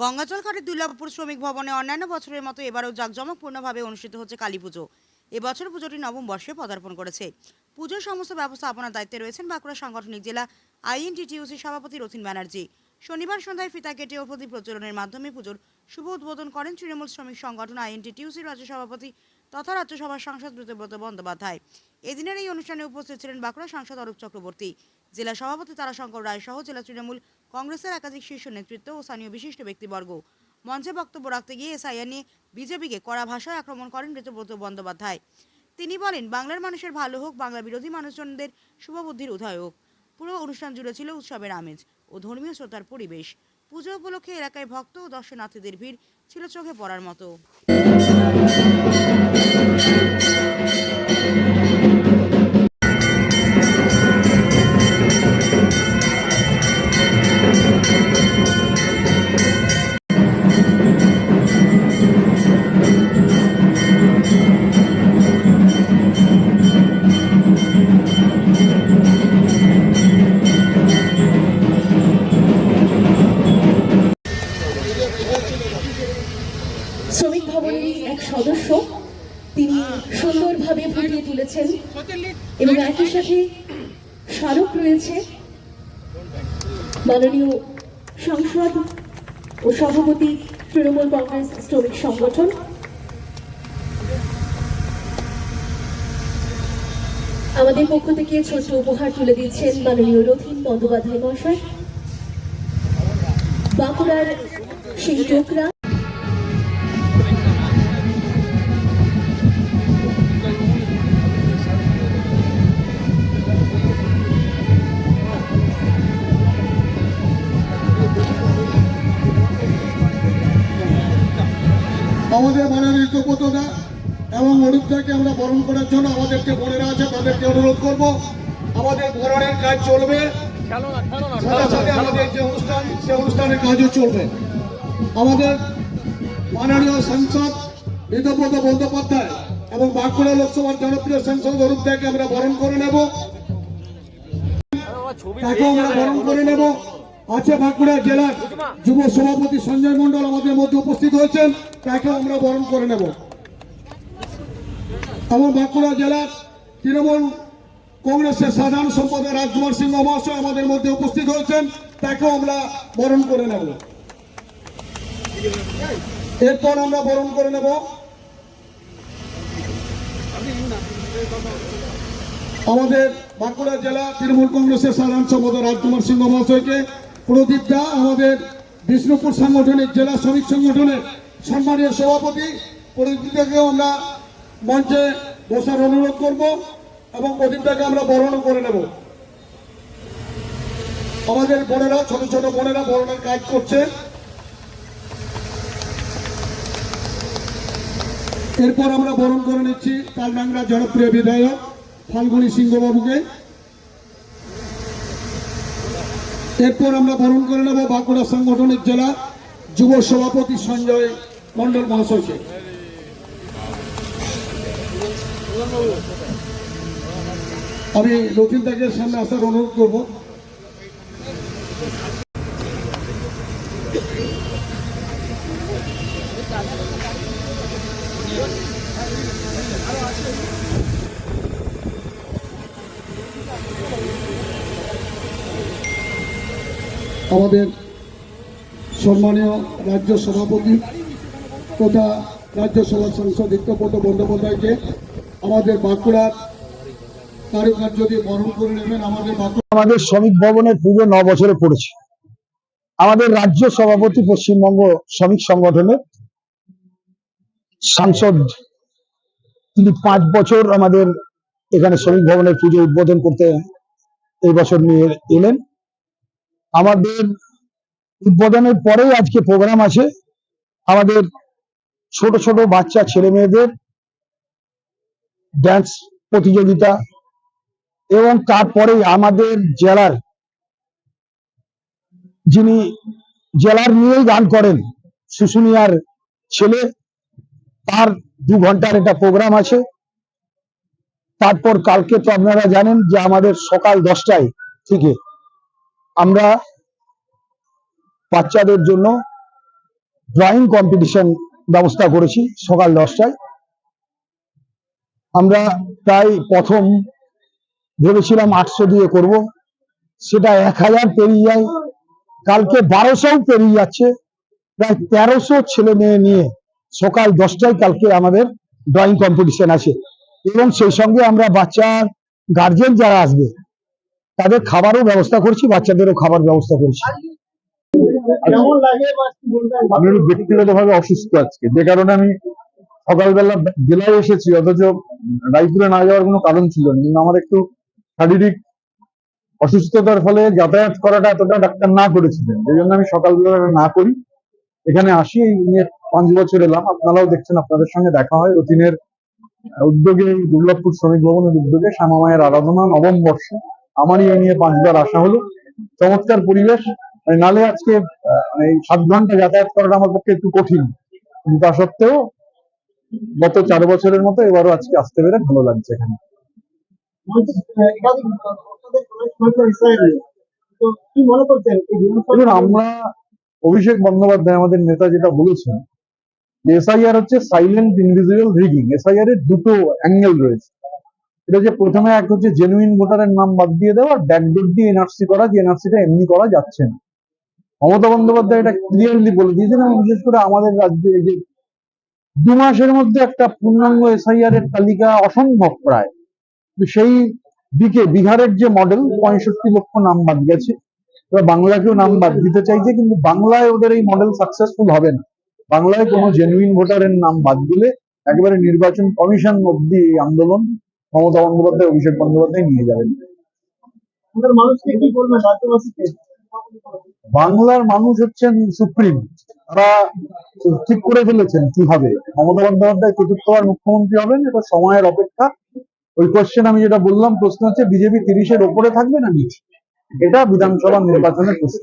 গঙ্গাজল ঘাটের দুর্লভপুর শ্রমিক ভবনে অন্যান্য বছরের মতো এবারও জাঁকজমকপূর্ণভাবে অনুষ্ঠিত হচ্ছে কালী পুজো। এবছর পুজোটি নবম বর্ষে পদার্পণ করেছে। পুজোর সমস্ত ব্যবস্থা আপনার দায়িত্বে রয়েছেন বাঁকুড়া সাংগঠনিক জেলা আইএনটিটিউসি সভাপতি রথিন ব্যানার্জি। শনিবার সন্ধ্যায় ফিতা কেটে ও প্রদীপ প্রজ্বলনের মাধ্যমে পুজোর শুভ উদ্বোধন করেন তৃণমূল শ্রমিক সংগঠন আইএনটিটিউসির রাজ্য সভাপতি তথা রাজ্যসভার সাংসদ ব্রতব্রত বন্দ্যোপাধ্যায়। এদিনের এই অনুষ্ঠানে উপস্থিত ছিলেন বাঁকুড়া সাংসদ অরূপ চক্রবর্তী। জেলা সভাপতি তারাশঙ্কর রায় সহ জেলা তৃণমূল কংগ্রেসের একাধিক শীর্ষ নেতৃত্ব ও স্থানীয় বিশিষ্ট ব্যক্তিবর্গ। মঞ্চে বক্তব্য রাখতে গিয়ে এসআইআর নিয়ে বিজেপিকে কড়া ভাষায় আক্রমণ করেন ঋতব্রত বন্দ্যোপাধ্যায়। তিনি বলেন, বাংলার মানুষের ভালো হোক, বাংলা বিরোধী মানুষজনদের শুভবুদ্ধির উদয় হোক। পুরো অনুষ্ঠান জুড়ে ছিল উৎসবের আমেজ ও ধর্মীয় শ্রোতার পরিবেশ। পুজো উপলক্ষে এলাকায় ভক্ত ও দর্শনার্থীদের ভিড় ছিল চোখে পড়ার মতো। সুন্দরভাবে ফুটিয়ে তুলেছেন। এবং একই সাথে স্মারক রয়েছে। মাননীয় সংসদ ও সভাপতি তৃণমূল কংগ্রেস শ্রমিক সংগঠন। আমাদের পক্ষ থেকে ছোট্ট উপহার তুলে দিচ্ছেন মাননীয় রথিন বন্দ্যোপাধ্যায় মহাশয়। বাঁকুড়ার সেই টোকরা আমাদের মাননীয় ঋতুপতদা এবং অরূপদাকে আমরা বরণ করার জন্য আমাদের যে বোনেরা আছে তাদেরকে অনুরোধ করব। আমাদের বরণের কাজ চলবে। সাথে আমাদের যে অনুষ্ঠান অনুষ্ঠানের চলবে। আমাদের মাননীয় সাংসদ বন্দ্যোপাধ্যায় এবং বাঁকুড়া জনপ্রিয় সাংসদ আমরা করে নেব। আমরা করে নেব। আছে বাঁকুড়া জেলার যুব সভাপতি সঞ্জয় মণ্ডল আমাদের মধ্যে উপস্থিত হয়েছেন। তাকেও আমরা বরণ করে নেব। এবং বাঁকুড়া জেলার তৃণমূল কংগ্রেসের সাধারণ সম্পাদক রাজকুমার সিং মহাশয় আমাদের মধ্যে উপস্থিত হয়েছেন, তাকেও আমরা বরণ করে নেব। এরপর আমরা বরণ করে নেব। আমাদের বাঁকুড়া জেলা তৃণমূল কংগ্রেসের সাধারণ সম্পাদক রাজকুমার সিংহ মহাশয়কে প্রদীপ আমাদের বিষ্ণুপুর সাংগঠনিক জেলা শ্রমিক সংগঠনের সম্মানীয় সভাপতি প্রদীপদাকেও আমরা মঞ্চে বসার অনুরোধ করব এবং প্রদীপটাকে আমরা বরণ করে নেব। আমাদের বোনেরা, ছোট ছোট বোনেরা বরণের কাজ করছে। এরপর আমরা বরণ করে নিচ্ছি কালডাংরা জনপ্রিয় বিধায়ক ফাল্গুনী সিংহবাবুকে। এরপর আমরা বরণ করে নেব বাঁকুড়া সাংগঠনিক জেলা যুব সভাপতি সঞ্জয় মন্ডল মহাশয়কে আমি রথিন তাকে সামনে আসার অনুরোধ করব। আমাদের সম্মানীয় রাজ্য সভাপতি তথা রাজ্যসভার সাংসদ নিত্যপদ বন্দ্যোপাধ্যায়কে আমাদের বাঁকুড়ার কারুকার্য দিয়ে বরণ করে নেবেন আমাদের আমাদের শ্রমিক ভবনের পুজো ন বছরে পড়েছে। আমাদের রাজ্য সভাপতি পশ্চিমবঙ্গ শ্রমিক সংগঠনের সাংসদ। তিনি পাঁচ বছর আমাদের এখানে শ্রমিক ভবনের পুজো উদ্বোধন করতে এই বছর নিয়ে এলেন। আমাদের উদ্বোধনের পরেই আজকে প্রোগ্রাম আছে। আমাদের ছোট ছোট বাচ্চা ছেলে মেয়েদের ড্যান্স প্রতিযোগিতা এবং তারপরে আমাদের জেলার যিনি জেলার নিয়েই গান করেন শুশুনিয়ার ছেলে, তার দু ঘণ্টার একটা প্রোগ্রাম আছে। তারপর কালকে তো আপনারা জানেন যে আমাদের সকাল দশটায় থেকে আমরা বাচ্চাদের জন্য ড্রয়িং কম্পিটিশন ব্যবস্থা করেছি সকাল দশটায়। আমরা প্রায় প্রথম ভেবেছিলাম আটশো দিয়ে করব। সেটা এক হাজার পেরিয়ে যায়। কালকে বারোশোও পেরিয়ে যাচ্ছে। প্রায় তেরোশো ছেলে মেয়ে নিয়ে সকাল দশটায় কালকে আমাদের ড্রয়িং কম্পিটিশন আছে। এবং সেই সঙ্গে আমরা বাচ্চার গার্জেন যারা আসবে, তাদের খাবারও ব্যবস্থা করছি, বাচ্চাদেরও খাবার ব্যবস্থা করছি। আমি একটু ব্যক্তিগতভাবে অসুস্থ আজকে। যে কারণে আমি সকালবেলা জেলায় এসেছি, অথচ রায়পুরে না যাওয়ার কোনো কারণ ছিল না। কিন্তু আমার একটু শারীরিক অসুস্থতার ফলে যাতায়াত করাটা এতটা ডাক্তার না করেছিলেন। এই জন্য আমি সকালবেলা না করি। এখানে আসি নিয়ে পাঁচ বছর এলাম। আপনারাও দেখছেন, আপনাদের সঙ্গে দেখা হয়। অতীনের উদ্যোগে, দুর্লভপুর শ্রমিক ভবনের উদ্যোগে শ্যামামায়ের আরাধনা নবম বর্ষে। আমারই এই নিয়ে পাঁচবার আসা হলো। চমৎকার পরিবেশ। নালে আজকে এই সাত ঘণ্টা যাতায়াত করাটা আমার পক্ষে একটু কঠিন। তা সত্ত্বেও গত চার বছরের মতো এবারও আজকে আসতে পেরে ভালো লাগছে এখানে। আমরা অভিষেক বন্দ্যোপাধ্যায় আমাদের নেতা যেটা বলেছেন, যে এসআইআর হচ্ছে সাইলেন্ট ইনভিজিবল রিগিং এসআইআর এর দুটো অ্যাঙ্গেল রয়েছে। এটা যে প্রথমে এক হচ্ছে জেনুইন ভোটারের নাম বাদ দিয়ে দেওয়া ব্যাকডোর দিয়ে এনআরসি করা, যে এনআরসিটা এমনি করা যাচ্ছে না। মমতা বন্দ্যোপাধ্যায় এটা ক্লিয়ারলি বলে দিয়েছেন এবং বিশেষ করে আমাদের রাজ্যে যে দু মাসের মধ্যে একটা পূর্ণাঙ্গ এসআইআর এর তালিকা অসম্ভব প্রায়। সেই দিকে বিহারের যে মডেল পঁয়ষট্টি লক্ষ নাম বাদ গেছে। এবার বাংলাকেও নাম বাদ দিতে চাইছে, কিন্তু বাংলায় ওদের এই মডেল সাকসেসফুল হবে না। বাংলায় কোনো জেনুইন ভোটারের নাম বাদ দিলে একেবারে নির্বাচন কমিশন অব্দি এই আন্দোলন মমতা বন্দ্যোপাধ্যায়, অভিষেক বন্দ্যোপাধ্যায় নিয়ে যাবেন। বাংলার মানুষ হচ্ছেন সুপ্রিম। তারা ঠিক করে ফেলেছেন কি হবে মমতা বন্দ্যোপাধ্যায় চতুর্থবার মুখ্যমন্ত্রী হবেন এটা সময়ের অপেক্ষা। ওই কোশ্চেন আমি যেটা বললাম, প্রশ্ন হচ্ছে, বিজেপি তিরিশের ওপরে থাকবে না নিচে এটা বিধানসভা নির্বাচনের প্রশ্ন।